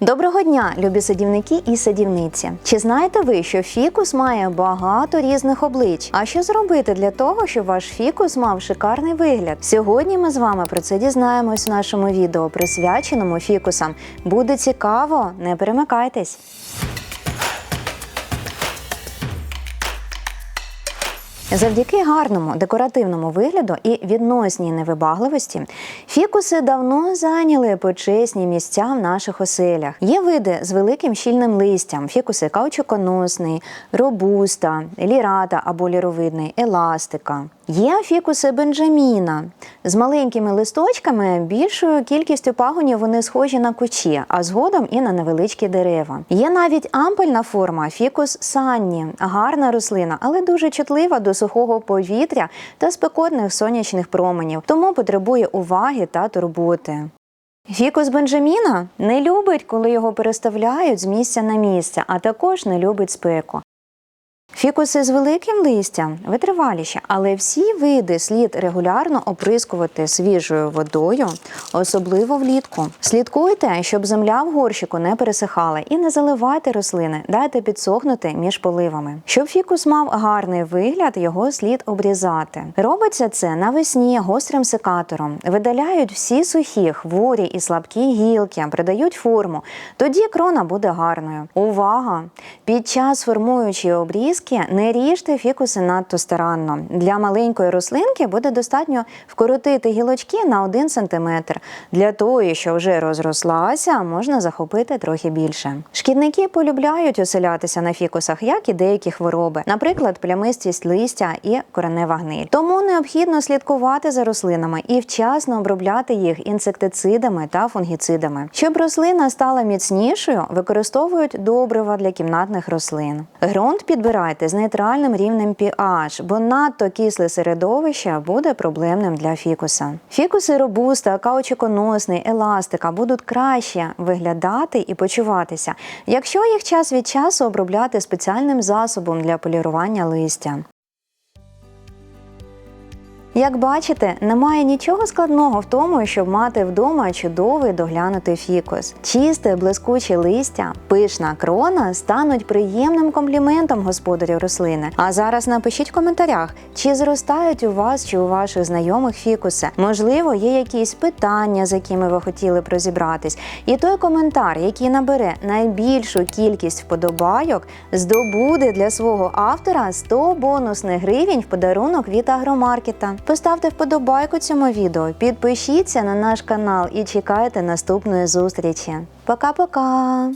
Доброго дня, любі садівники і садівниці. Чи знаєте ви, що фікус має багато різних облич? А що зробити для того, щоб ваш фікус мав шикарний вигляд? Сьогодні ми з вами про це дізнаємось в нашому відео, присвяченому фікусам. Буде цікаво, не перемикайтесь. Завдяки гарному декоративному вигляду і відносній невибагливості фікуси давно зайняли почесні місця в наших оселях. Є види з великим щільним листям: фікуси каучуконосний, робуста, лірата або ліровидний, еластика. Є фікуси бенджаміна з маленькими листочками, більшою кількістю пагонів вони схожі на кучі, а згодом і на невеличкі дерева. Є навіть ампельна форма фікус санні, гарна рослина, але дуже чутлива до сухого повітря та спекотних сонячних променів, тому потребує уваги та турботи. Фікус Бенджаміна не любить, коли його переставляють з місця на місце, а також не любить спеку. Фікуси з великим листям витриваліші, але всі види слід регулярно оприскувати свіжою водою, особливо влітку. Слідкуйте, щоб земля в горщику не пересихала, і не заливайте рослини, дайте підсохнути між поливами. Щоб фікус мав гарний вигляд, його слід обрізати. Робиться це навесні гострим секатором. Видаляють всі сухі, хворі і слабкі гілки, придають форму. Тоді крона буде гарною. Увага! Під час формуючої обрізки не ріжте фікуси надто старанно. Для маленької рослинки буде достатньо вкоротити гілочки на 1 см. Для тої, що вже розрослася, можна захопити трохи більше. Шкідники полюбляють оселятися на фікусах, як і деякі хвороби, наприклад, плямистість листя і коренева гниль. Тому необхідно слідкувати за рослинами і вчасно обробляти їх інсектицидами та фунгіцидами. Щоб рослина стала міцнішою, використовують добрива для кімнатних рослин. Ґрунт підбирайте з нейтральним рівнем pH, бо надто кисле середовище буде проблемним для фікуса. Фікуси робуста, каучуконосний, еластика будуть краще виглядати і почуватися, якщо їх час від часу обробляти спеціальним засобом для полірування листя. Як бачите, немає нічого складного в тому, щоб мати вдома чудовий доглянутий фікус. Чисте, блискуче листя, пишна крона стануть приємним компліментом господарів рослини. А зараз напишіть в коментарях, чи зростають у вас чи у ваших знайомих фікуси. Можливо, є якісь питання, з якими ви хотіли б розібратись. І той коментар, який набере найбільшу кількість вподобайок, здобуде для свого автора 100 бонусних гривень в подарунок від агромаркета. Поставте вподобайку цьому відео, підпишіться на наш канал і чекайте наступної зустрічі. Пока-пока!